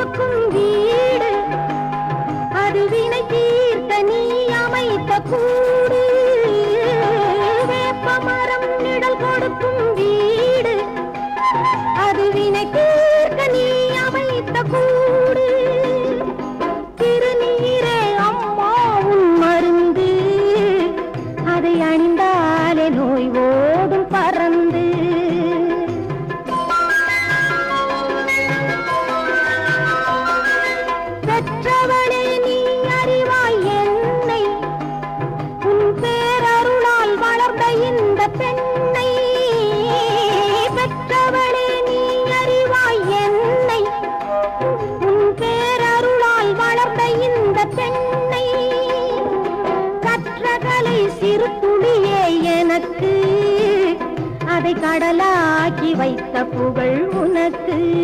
கொடுக்கும் வீடு. அது வினை தீர்த்த நீ அமைத்த கூடு. வேப்ப மரம் நிழல் கொடுக்கும் என்னை. உன் பேரருளால் வளர்ந்த இந்த பெண்ணை எனக்கு. அதை கடலாக்கி வைத்த புகழ் உனக்கு.